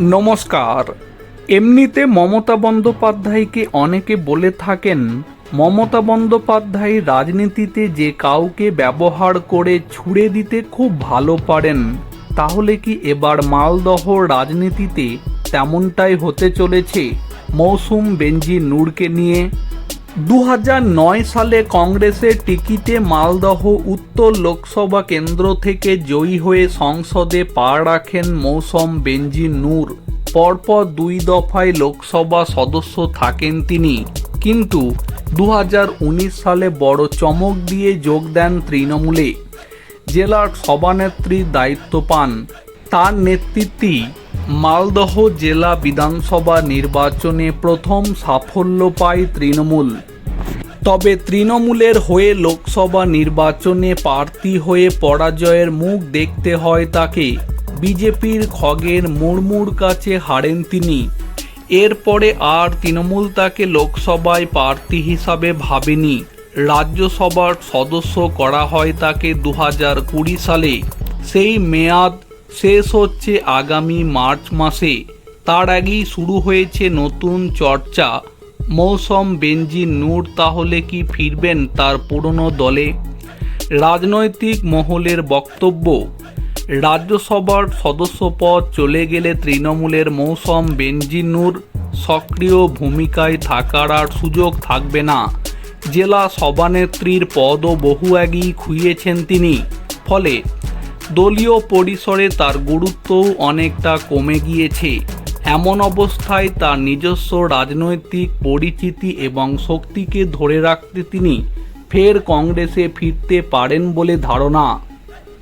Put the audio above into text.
নমস্কার। এমনিতে মমতা বন্দ্যোপাধ্যায়কে অনেকে বলে থাকেন, মমতা বন্দ্যোপাধ্যায় রাজনীতিতে যে কাউকে ব্যবহার করে ছুড়ে দিতে খুব ভালো পারেন, তাহলে কি এবার মালদহ রাজনীতিতে তেমনটাই হতে চলেছে? মৌসুম বেঞ্জি নূরকে নিয়ে দু সালে কংগ্রেসের টিকিটে মালদহ উত্তর লোকসভা কেন্দ্র থেকে জয়ী হয়ে সংসদে পা রাখেন মৌসম বেঞ্জি নূর। পরপর দুই দফায় লোকসভা সদস্য থাকেন তিনি। কিন্তু দু হাজার উনিশ সালে বড় চমক দিয়ে যোগ দেন তৃণমূলে। জেলার সভানেত্রীর দায়িত্ব পান। তার নেতৃত্বেই মালদহ জেলা বিধানসভা নির্বাচনে প্রথম সাফল্য পায় তৃণমূল। তবে তৃণমূলের হয়ে লোকসভা নির্বাচনে প্রার্থী হয়ে পরাজয়ের মুখ দেখতে হয় তাকে। বিজেপির খগের মুর্মুর কাছে হারেন তিনি। এরপরে আর তৃণমূল তাকে লোকসভায় প্রার্থী হিসাবে ভাবেনি। রাজ্যসভার সদস্য করা হয় তাকে দু হাজার কুড়ি সালে। সেই মেয়াদ শেষ হচ্ছে আগামী মার্চ মাসে। তার আগেই শুরু হয়েছে নতুন চর্চা। মৌসম বেঞ্জি নূর তাহলে কি ফিরবেন তার পুরনো দলে? রাজনৈতিক মহলের বক্তব্য, রাজ্যসভার সদস্যপদ চলে গেলে তৃণমূলের মৌসম বেঞ্জি নূর সক্রিয় ভূমিকায় থাকার আর সুযোগ থাকবে না। জেলা সভানেত্রীর পদও বহু আগেই খুইয়েছেন তিনি। ফলে দলীয় পরিসরে তার গুরুত্বও অনেকটা কমে গিয়েছে। এমন অবস্থায় তার নিজস্ব রাজনৈতিক পরিচিতি এবং শক্তিকে ধরে রাখতে তিনি ফের কংগ্রেসে ফিরতে পারেন বলে ধারণা।